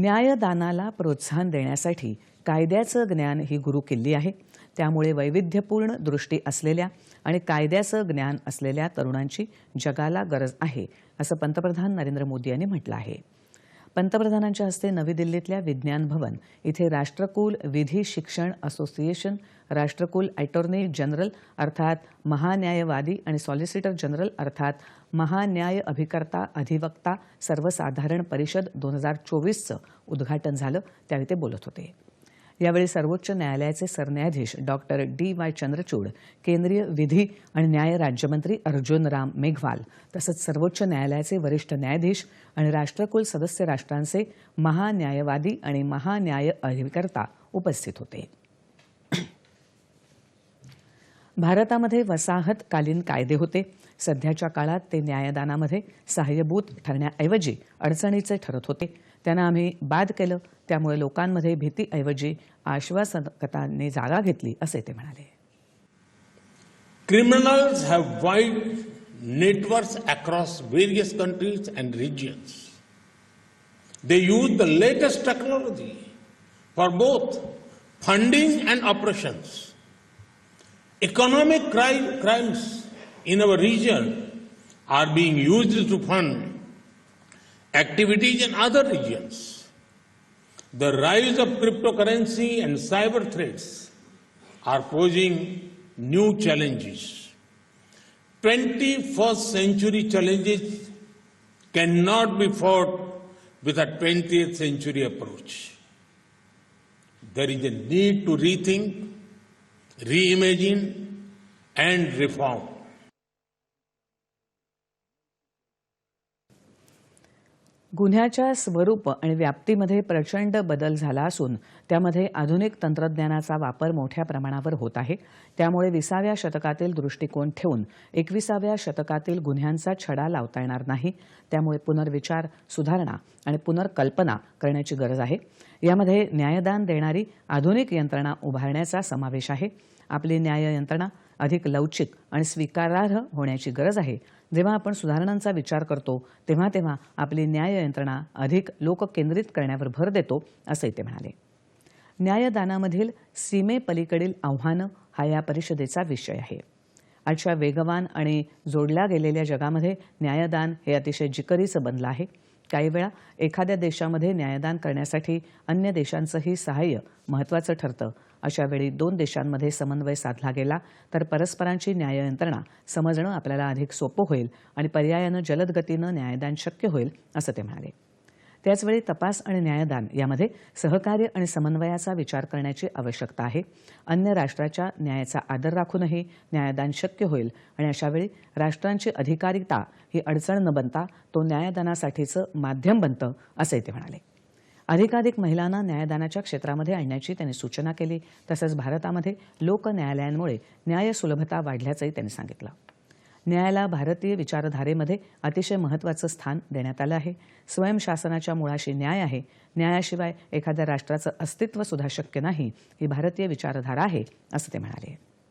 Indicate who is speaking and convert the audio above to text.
Speaker 1: न्यायदानाला प्रोत्साहन देण्यासाठी कायद्याचं ज्ञान ही गुरुकिल्ली आहे. त्यामुळे वैविध्यपूर्ण दृष्टी असलेल्या आणि कायद्याचं ज्ञान असलेल्या तरुणांची जगाला गरज आहे असं पंतप्रधान नरेंद्र मोदी यांनी म्हटलं आहे. पंतप्रधानांच्या हस्ते नवी दिल्लीतल्या विज्ञान भवन इथे राष्ट्रकुल विधी शिक्षण असोसिएशन राष्ट्रकुल अटॉर्नी जनरल अर्थात महान्यायवादी आणि सॉलिसिटर जनरल अर्थात महान्याय अभिकर्ता अधिवक्ता सर्वसाधारण परिषद दोन हजार चोवीसचं उद्घाटन झालं त्यावेळी ते बोलत होते. यावेळी सर्वोच्च न्यायालयाचे सरन्यायाधीश डॉक्टर डी वाय चंद्रचूड केंद्रीय विधी आणि न्याय राज्यमंत्री अर्जुन राम मेघवाल तसंच सर्वोच्च न्यायालयाचे वरिष्ठ न्यायाधीश आणि राष्ट्रकुल सदस्य राष्ट्रांचे महान्यायवादी आणि महान्याय अधिकर्ता उपस्थित होते. भारतामध्ये वसाहतकालीन कायदे होते. सध्याच्या काळात ते न्यायदानामध्ये सहाय्यभूत ठरण्याऐवजी अडचणीचे ठरत होते. त्यांना आम्ही बाद केलं. त्यामुळे लोकांमध्ये भीतीऐवजी आश्वासकताने जागा घेतली असे ते म्हणाले.
Speaker 2: Criminals have wide networks across various countries and regions they use the latest technology for both funding and operations Economic cri- crimes in our region are being used to fund activities in other regions. The rise of cryptocurrency and cyber threats are posing new challenges. 21st century challenges cannot be fought with a 20th century approach. There is a need to rethink, reimagine, and reform.
Speaker 1: गुन्ह्याच्या स्वरूप आणि व्याप्तीमध्ये प्रचंड बदल झाला असून त्यामध्ये आधुनिक तंत्रज्ञानाचा वापर मोठ्या प्रमाणावर होत आहे. त्यामुळे विसाव्या शतकातील दृष्टिकोन ठेवून एकविसाव्या शतकातील गुन्ह्यांचा छडा लावता येणार नाही. त्यामुळे पुनर्विचार सुधारणा आणि पुनर्कल्पना करण्याची गरज आहे. यामध्ये न्यायदान देणारी आधुनिक यंत्रणा उभारण्याचा समावेश आहे. आपली न्याय यंत्रणा अधिक लवचिक आणि स्वीकारार्ह होण्याची गरज आहे. जेव्हा आपण सुधारणांचा विचार करतो तेव्हा तेव्हा आपली न्याय यंत्रणा अधिक लोककेंद्रित करण्यावर भर देतो असंही ते म्हणाले. न्यायदानामधील सीमेपलीकडील आव्हानं हा या परिषदेचा विषय आहे. आजच्या वेगवान आणि जोडल्या गेलेल्या जगामध्ये न्यायदान हे अतिशय जिकरीचं बनलं आहे. काही वेळा एखाद्या देशामध्ये न्यायदान करण्यासाठी अन्य देशांचंही सहाय्य महत्त्वाचं ठरतं अशावेळी दोन देशांमध्ये समन्वय साधला गेला तर परस्परांची न्याय यंत्रणा समजणं आपल्याला अधिक सोपं होईल आणि पर्यायानं जलद गतीनं न्यायदान शक्य होईल असं ते म्हणाले. त्याचवेळी तपास आणि न्यायदान यामध्ये सहकार्य आणि समन्वयाचा विचार करण्याची आवश्यकता आहे. अन्य राष्ट्राच्या न्यायाचा आदर राखूनही न्यायदान शक्य होईल आणि अशावेळी राष्ट्रांची अधिकारिता ही अडचण न बनता तो न्यायदानासाठीचं माध्यम बनतं असंही ते म्हणाले. अधिकाधिक महिलांना न्यायदानाच्या क्षेत्रामध्ये आणण्याची त्यांनी सूचना केली. तसंच भारतामध्ये लोक न्यायालयांमुळे न्याय सुलभता वाढल्याचंही त्यांनी सांगितलं. न्यायाला भारतीय विचारधारेमध्ये अतिशय महत्त्वाचं स्थान देण्यात आलं आहे. स्वयंशासनाच्या मुळाशी न्याय आहे. न्यायाशिवाय एखाद्या राष्ट्राचं अस्तित्व सुद्धा शक्य नाही. ही भारतीय विचारधारा आहे असं ते म्हणाले.